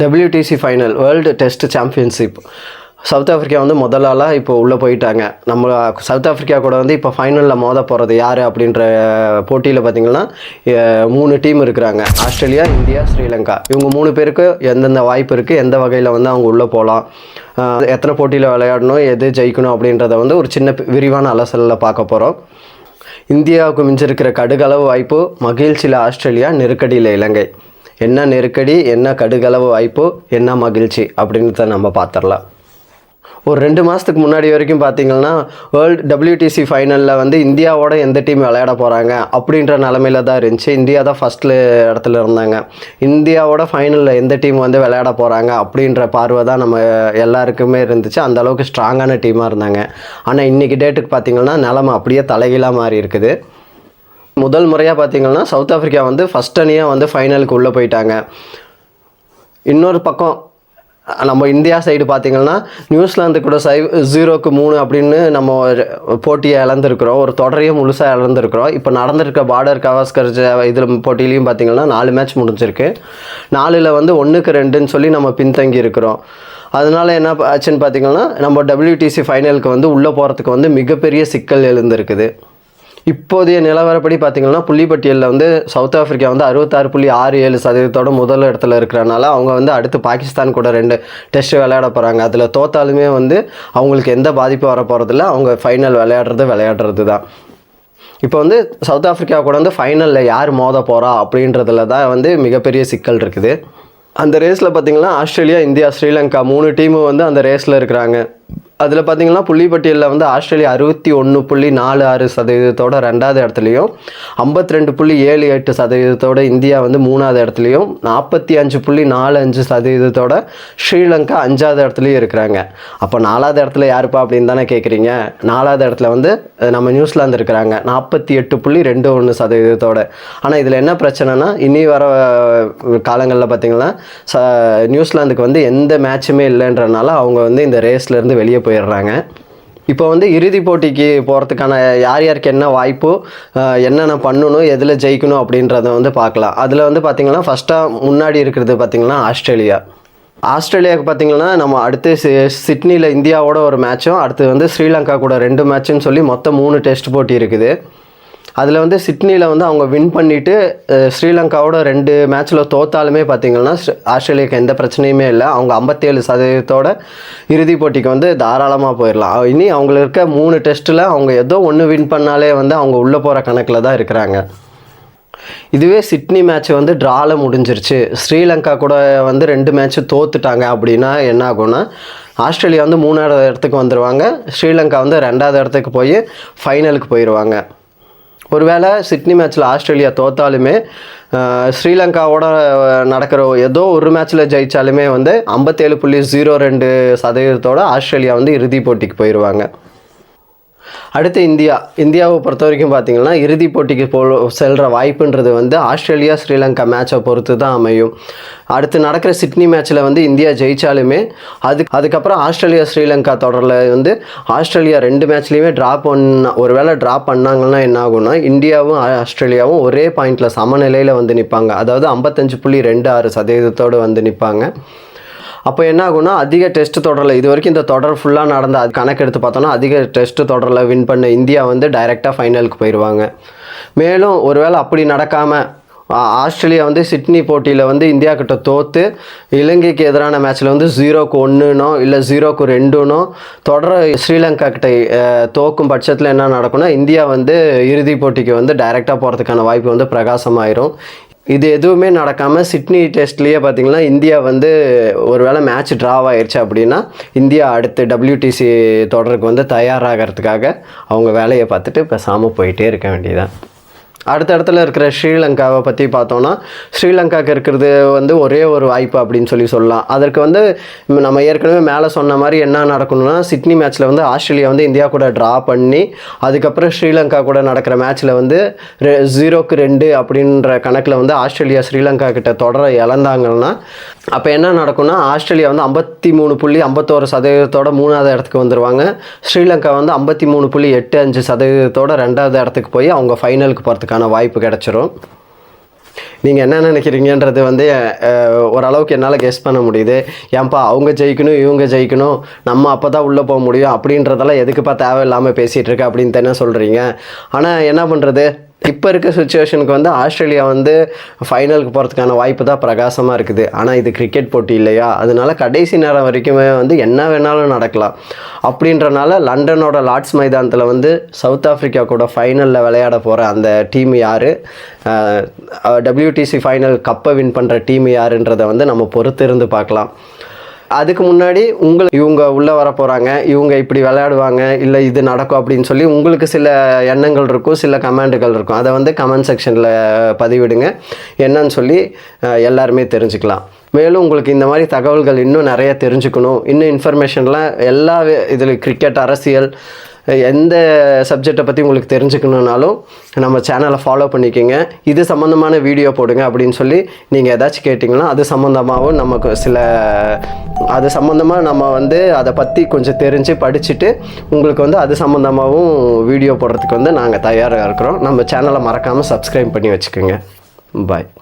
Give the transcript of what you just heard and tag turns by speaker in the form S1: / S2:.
S1: WTC final world test championship south Africa வந்து முதலாளாக இப்போ உள்ளே போயிட்டாங்க. நம்ம சவுத் ஆஃப்ரிக்கா கூட வந்து இப்போ ஃபைனலில் மோத போகிறது யார் அப்படின்ற போட்டியில் பார்த்தீங்கன்னா மூணு டீம் இருக்கிறாங்க. Australia India Sri Lanka. இவங்க மூணு பேருக்கு எந்தெந்த வாய்ப்பு இருக்குது எந்த வகையில் வந்து அவங்க உள்ளே போகலாம் எத்தனை போட்டியில் விளையாடணும் எது ஜெயிக்கணும் அப்படின்றத வந்து ஒரு சின்ன விரிவான அலசலில் பார்க்க போகிறோம் இந்தியாவுக்கு மிஞ்சிருக்கிற கடுகளவு வாய்ப்பு மகிழ்ச்சியில் ஆஸ்திரேலியா நெருக்கடியில் இலங்கை. என்ன நெருக்கடி என்ன கடுகளவு வாய்ப்பு என்ன மகிழ்ச்சி அப்படின்றத நம்ம பார்த்துடலாம் ஒரு ரெண்டு மாதத்துக்கு முன்னாடி வரைக்கும் பார்த்தீங்கன்னா வேர்ல்டு டபிள்யூடிசி ஃபைனலில் வந்து இந்தியாவோட எந்த டீம் விளையாட போகிறாங்க அப்படின்ற நிலமையில தான் இருந்துச்சு. இந்தியா தான் ஃபஸ்ட்டில் இடத்துல இருந்தாங்க. இந்தியாவோட ஃபைனலில் எந்த டீம் வந்து விளையாட போகிறாங்க அப்படின்ற பார்வை தான் நம்ம எல்லாருக்குமே இருந்துச்சு. அந்த அளவுக்கு ஸ்ட்ராங்கான டீமாக இருந்தாங்க. ஆனால் இன்றைக்கி டேட்டுக்கு பார்த்தீங்கன்னா நிலமை அப்படியே தலைகீழாக மாறி இருக்குது. முதல் முறையாக பார்த்தீங்கன்னா சவுத் ஆஃப்ரிக்கா வந்து ஃபஸ்ட் அணியாக வந்து ஃபைனலுக்கு உள்ளே போயிட்டாங்க. இன்னொரு பக்கம் நம்ம இந்தியா சைடு பார்த்தீங்கன்னா நியூசிலாந்து கூட சை ஜீரோக்கு மூணு அப்படின்னு நம்ம ஒரு போட்டியை இழந்திருக்கிறோம். ஒரு தொடரையும் முழுசாக இழந்திருக்கிறோம். இப்போ நடந்திருக்க பார்டர் கவாஸ்கர் இதில் போட்டியிலையும் பார்த்தீங்கன்னா நாலு மேட்ச் முடிஞ்சிருக்கு. நாலில் வந்து ஒன்றுக்கு ரெண்டுன்னு சொல்லி நம்ம பின்தங்கி இருக்கிறோம். அதனால என்ன ஆச்சுன்னு பார்த்தீங்கன்னா நம்ம டபிள்யூடிசி ஃபைனலுக்கு வந்து உள்ளே போகிறதுக்கு வந்து மிகப்பெரிய சிக்கல் எழுந்திருக்குது. இப்போதைய நிலவரப்படி பார்த்தீங்கன்னா புள்ளிப்பட்டியலில் வந்து சவுத் ஆஃப்ரிக்கா வந்து அறுபத்தாறு புள்ளி ஆறு ஏழு சதவீதத்தோட முதல் இடத்துல இருக்கிறனால அவங்க வந்து அடுத்து பாகிஸ்தான் கூட ரெண்டு டெஸ்ட் விளையாட போகிறாங்க அதில் தோத்தாலுமே வந்து அவங்களுக்கு எந்த பாதிப்பும் வர போகிறதில்ல அவங்க ஃபைனல் விளையாடுறது விளையாடுறது தான். இப்போ வந்து சவுத் ஆஃப்ரிக்கா கூட வந்து ஃபைனலில் யார் மோத போகிறா அப்படின்றதுல தான் வந்து மிகப்பெரிய சிக்கல் இருக்குது. அந்த ரேஸில் பார்த்தீங்கன்னா ஆஸ்திரேலியா இந்தியா ஸ்ரீலங்கா மூணு டீமும் வந்து அந்த ரேஸில் இருக்கிறாங்க. அதில் பார்த்தீங்கன்னா புள்ளிப்பட்டியலில் வந்து ஆஸ்திரேலியா அறுபத்தி ஒன்று புள்ளி நாலு ஆறு சதவீதத்தோட ரெண்டாவது இடத்துலையும் ஐம்பத்தி ரெண்டு புள்ளி ஏழு எட்டு சதவீதத்தோட இந்தியா வந்து மூணாவது இடத்துலையும் நாற்பத்தி அஞ்சு புள்ளி நாலு அஞ்சு சதவீதத்தோட ஸ்ரீலங்கா அஞ்சாவது இடத்துலையும் இருக்கிறாங்க. அப்போ நாலாவது இடத்துல யாருப்பா அப்படின்னு தானே கேட்குறீங்க நாலாவது இடத்துல வந்து நம்ம நியூசிலாந்து இருக்கிறாங்க. நாற்பத்தி எட்டு புள்ளி ரெண்டு ஒன்று சதவீதத்தோட. ஆனால் இதில் என்ன பிரச்சனைனா இனி வர காலங்களில் பார்த்தீங்கன்னா ச நியூசிலாந்துக்கு வந்து எந்த மேட்சுமே இல்லைன்றனால அவங்க வந்து இந்த ரேஸ்லேருந்து வெளியே போயிடுறாங்க. இப்போ வந்து இறுதி போட்டிக்கு போகிறதுக்கான யார் யாருக்கு என்ன வாய்ப்பு என்னென்ன பண்ணணும் எதில் ஜெயிக்கணும் அப்படின்றத வந்து பார்க்கலாம். அதில் வந்து பார்த்திங்கன்னா ஃபஸ்ட்டாக முன்னாடி இருக்கிறது பார்த்திங்கன்னா ஆஸ்திரேலியா. ஆஸ்திரேலியாவுக்கு பார்த்தீங்கன்னா நம்ம அடுத்து சி சிட்னியில் இந்தியாவோட ஒரு மேட்சும் அடுத்து வந்து ஸ்ரீலங்கா கூட ரெண்டு மேட்சுன்னு சொல்லி மொத்தம் மூணு டெஸ்ட் போட்டி இருக்குது. அதில் வந்து சிட்னியில் வந்து அவங்க வின் பண்ணிவிட்டு ஸ்ரீலங்காவோட ரெண்டு மேட்ச்சில் தோத்தாலுமே பார்த்தீங்கன்னா ஆஸ்திரேலியாவுக்கு எந்த பிரச்சனையுமே இல்லை. அவங்க ஐம்பத்தேழு சதவீதத்தோட இறுதிப் போட்டிக்கு வந்து தாராளமாக போயிடலாம் இனி அவங்களுக்கு இருக்க மூணு டெஸ்ட்டில் அவங்க ஏதோ ஒன்று வின் பண்ணாலே வந்து அவங்க உள்ளே போகிற கணக்கில் தான் இருக்கிறாங்க. இதுவே சிட்னி மேட்ச் வந்து ட்ரால முடிஞ்சிருச்சு. ஸ்ரீலங்கா கூட வந்து ரெண்டு மேட்ச் தோத்துட்டாங்க அப்படின்னா என்ன ஆகும்னா ஆஸ்திரேலியா வந்து மூணாவது இடத்துக்கு வந்துடுவாங்க ஸ்ரீலங்கா வந்து ரெண்டாவது இடத்துக்கு போய் ஃபைனலுக்கு போயிடுவாங்க ஒருவேளை சிட்னி மேட்ச்சில் ஆஸ்திரேலியா தோத்தாலுமே ஸ்ரீலங்காவோட நடக்கிற ஏதோ ஒரு மேட்ச்சில் ஜெயித்தாலுமே வந்து ஐம்பத்தேழு புள்ளி ஜீரோ ரெண்டு சதவீதத்தோட ஆஸ்திரேலியா வந்து இறுதிப் போட்டிக்கு போயிடுவாங்க அடுத்து இந்தியா. இந்தியாவை பொறுத்த வரைக்கும் பார்த்தீங்கன்னா இறுதிப் போட்டிக்கு போ செல்கிற வாய்ப்புன்றது வந்து ஆஸ்திரேலியா ஸ்ரீலங்கா மேட்சை பொறுத்து தான் அமையும். அடுத்து நடக்கிற சிட்னி மேட்ச்சில் வந்து இந்தியா ஜெயித்தாலுமே அது அதுக்கப்புறம் ஆஸ்திரேலியா ஸ்ரீலங்கா தொடரில் வந்து ஆஸ்திரேலியா ரெண்டு மேட்ச்லேயுமே ட்ரா பண்ண ஒரு வேளை ட்ரா பண்ணாங்கன்னா என்ன ஆகும்னா இந்தியாவும் ஆஸ்திரேலியாவும் ஒரே பாயிண்டில் சமநிலையில் வந்து நிற்பாங்க அதாவது ஐம்பத்தஞ்சு புள்ளி ரெண்டு ஆறு சதவீதத்தோடு வந்து நிற்பாங்க அப்போ என்ன ஆகும்னா அதிக டெஸ்ட் தொடரில் இது வரைக்கும் இந்த தொடர் ஃபுல்லாக நடந்த அது கணக்கெடுத்து பார்த்தோன்னா அதிக டெஸ்ட் தொடரில் வின் பண்ண இந்தியா வந்து டைரெக்டாக ஃபைனலுக்கு போயிடுவாங்க மேலும் ஒருவேளை அப்படி நடக்காமல் ஆஸ்திரேலியா வந்து சிட்னி போட்டியில் வந்து இந்தியா கிட்ட தோற்று இலங்கைக்கு எதிரான மேட்ச்சில் வந்து ஜீரோக்கு ஒன்றுனோ இல்லை ஜீரோக்கு ரெண்டுனோ தொடர ஸ்ரீலங்கா கிட்ட தோக்கும் பட்சத்தில் என்ன நடக்கும்னா இந்தியா வந்து இறுதிப் போட்டிக்கு வந்து டைரெக்டாக போகிறதுக்கான வாய்ப்பு வந்து பிரகாசமாயிரும். இது எதுவுமே நடக்காமல் சிட்னி டெஸ்ட்லேயே பார்த்தீங்கன்னா இந்தியா வந்து ஒருவேளை மேட்ச் ட்ராவ் ஆயிடுச்சு அப்படின்னா இந்தியா அடுத்து டபிள்யூடிசி தொடருக்கு வந்து தயாராகிறதுக்காக அவங்க வேலையை பார்த்துட்டு பேசாமல் போயிட்டே இருக்க வேண்டியதான் அடுத்த இடத்துல இருக்கிற ஸ்ரீலங்காவை பற்றி பார்த்தோன்னா ஸ்ரீலங்காவுக்கு இருக்கிறது வந்து ஒரே ஒரு வாய்ப்பு அப்படின்னு சொல்லி சொல்லலாம். அதற்கு வந்து நம்ம ஏற்கனவே மேலே சொன்ன மாதிரி என்ன நடக்கணும்னா சிட்னி மேட்ச்சில் வந்து ஆஸ்திரேலியா வந்து இந்தியா கூட ட்ரா பண்ணி அதுக்கப்புறம் ஸ்ரீலங்கா கூட நடக்கிற மேட்ச்சில் வந்து ரெ ஜீரோக்கு ரெண்டு அப்படின்ற கணக்கில் வந்து ஆஸ்திரேலியா ஸ்ரீலங்கா கிட்ட தொடர இழந்தாங்கன்னா அப்போ என்ன நடக்கும்னா ஆஸ்திரேலியா வந்து ஐம்பத்தி மூணு புள்ளி ஐம்பத்தோரு சதவீதத்தோட மூணாவது இடத்துக்கு வந்துடுவாங்க ஸ்ரீலங்கா வந்து ஐம்பத்தி மூணு புள்ளி எட்டு அஞ்சு சதவீதத்தோட ரெண்டாவது இடத்துக்கு போய் அவங்க ஃபைனலுக்கு போகிறதுக்கான வாய்ப்பு கிடச்சிரும். நீங்கள் என்ன நினைக்கிறீங்கன்றது வந்து ஓரளவுக்கு என்னால் கெஸ் பண்ண முடியுது. ஏன்பா அவங்க ஜெயிக்கணும் இவங்க ஜெயிக்கணும் நம்ம அப்போ தான் உள்ளே போக முடியும் அப்படின்றதெல்லாம் எதுக்குப்பா தேவையில்லாமல் பேசிகிட்டு இருக்க அப்படின்னு தானே சொல்கிறீங்க ஆனால் என்ன பண்ணுறது இப்போ இருக்க சுச்சுவேஷனுக்கு வந்து ஆஸ்திரேலியா வந்து ஃபைனலுக்கு போகிறதுக்கான வாய்ப்பு தான் பிரகாசமாக இருக்குது. ஆனால் இது கிரிக்கெட் போட்டி இல்லையா? அதனால கடைசி நேரம் வரைக்குமே வந்து என்ன வேணாலும் நடக்கலாம். அப்படின்றனால லண்டனோட லார்ட்ஸ் மைதானத்தில் வந்து சவுத் ஆஃப்ரிக்கா கூட ஃபைனலில் விளையாட போகிற அந்த டீம் யார்? டபிள்யூடிசி ஃபைனல் கப்பை வின் பண்ணுற டீம் யாருன்றதை வந்து நம்ம பொறுத்திருந்து பார்க்கலாம். அதுக்கு முன்னாடி உங்கள் இவங்க உள்ளே வர போகிறாங்க இவங்க இப்படி விளையாடுவாங்க இல்லை இது நடக்கும் அப்படின்னு சொல்லி உங்களுக்கு சில எண்ணங்கள் இருக்கும் சில கமெண்டுகள் இருக்கும். அதை வந்து கமெண்ட் செக்ஷனில் பதிவிடுங்க. என்னன்னு சொல்லி எல்லாருமே தெரிஞ்சுக்கலாம். மேலும் உங்களுக்கு இந்த மாதிரி தகவல்கள் இன்னும் நிறைய தெரிஞ்சுக்கணும். இன்னும் இன்ஃபர்மேஷன்லாம் எல்லா இதில் கிரிக்கெட் அரசியல் எந்த சப்ஜெக்டை பற்றி உங்களுக்கு தெரிஞ்சுக்கணுன்னாலும் நம்ம சேனலை ஃபாலோ பண்ணிக்கோங்க. இது சம்மந்தமான வீடியோ போடுங்க அப்படின்னு சொல்லி நீங்கள் ஏதாச்சும் கேட்டிங்கன்னா அது சம்மந்தமாகவும் நமக்கு சில அது சம்மந்தமாக நம்ம வந்து அதை பற்றி கொஞ்சம் தெரிஞ்சு படிச்சுட்டு உங்களுக்கு வந்து அது சம்மந்தமாகவும் வீடியோ போடுறதுக்கு வந்து நாங்கள் தயாராக இருக்கிறோம். நம்ம சேனலை மறக்காமல் சப்ஸ்கிரைப் பண்ணி வச்சுக்கோங்க. பாய்